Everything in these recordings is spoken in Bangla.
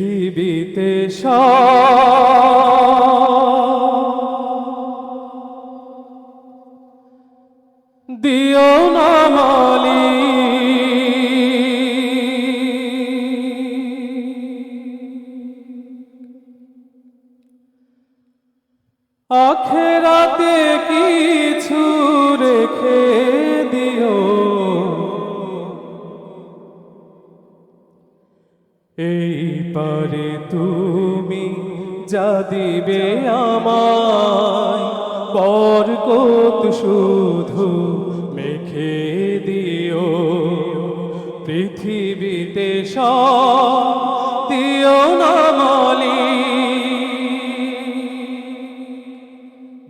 পৃথিবীতে দিও না মালি। আখেরাতে কিছু পারে তুমি যা দিবে আমায়, বরকত শুধু মেখে দিও। পৃথিবীতে সব দিও না মালি।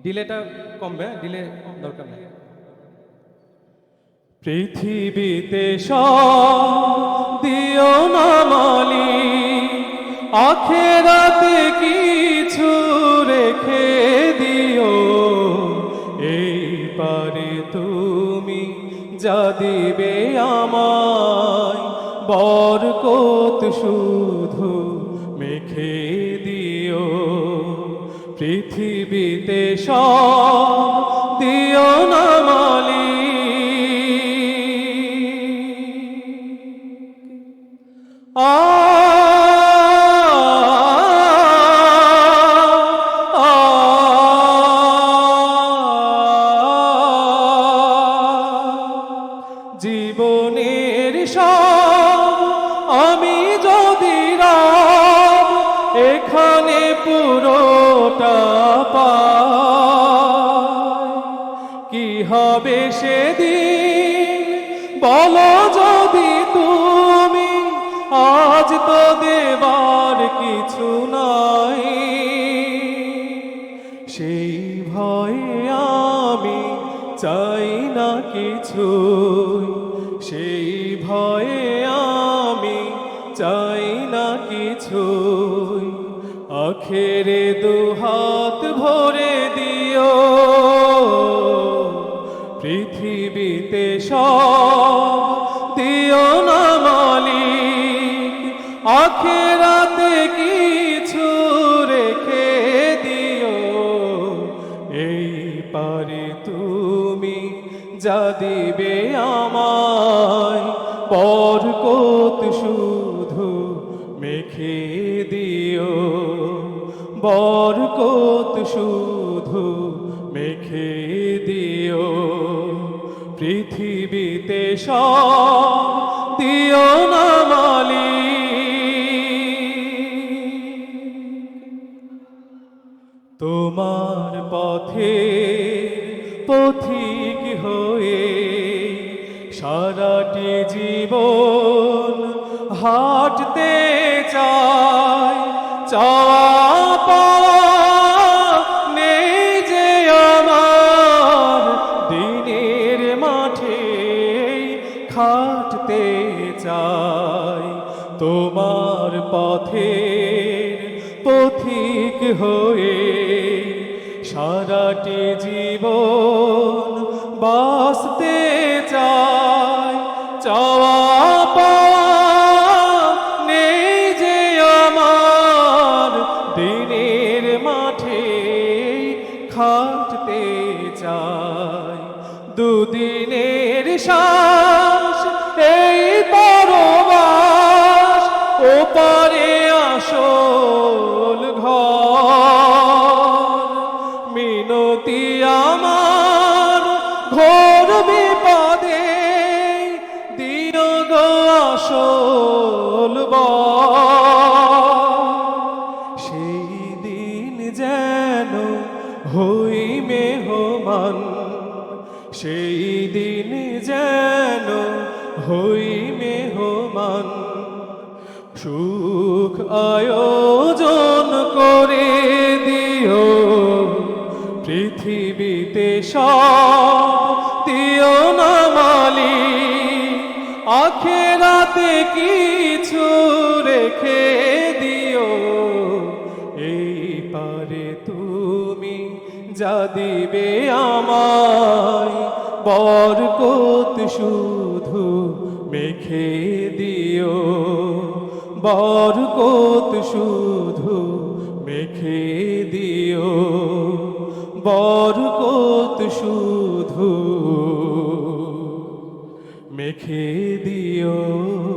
ডিলেটা কমবে, ডিলে দরকার নেই। পৃথিবীতে সব দিও না মালি। আখেরাতে কিছু রেখে দিও। এই পারে তুমি যা দিবে আমায়, বরকত শুধু মেখে দিও। পৃথিবীতে সব দিও না মালি জীবনের আমি যদি রব, এখানে পুরোটা কি হবে সেদিন? বলো যদি তুমি, আজ তো দেবার কিছু নাই সেই ভয়ে আমি চাই না কিছু আখেরে দুহাত ভরে দিও। পৃথিবীতে সব দিও না মালিক, আখেরাতে কিছু দিবে আমায় বরকত শুধু মেখে দিও। বরকত শুধু মেখে দিও। পৃথিবীতে সব দিও না মালিক। তোমার পথে হয়ে সারাটি জীবন হাঁটতে চায় চাওয়া খাটতে চাই। তোমার পথের পথিক হয়ে সারাটি জীবন বাঁচতে খাটতে চাই দুদিনের শ্বাস, এই পরবাস, ওপারে আসল ঘর মিনতি আমার ঘোর বিপদে, দিও গো আসল। সেই দিন যেন হই মেহমান, সেই দিন যেন হই মেহমান। সুখ আয়োজন করে দিও, পৃথিবীতে সব দিও না মালি আখেরাতে কিছু রেখে তুমি যা দিবে আমায়, বরকত শুধু মেখে দিও। বরকত শুধু মেখে দিও। বরকত শুধু মেখে দিও।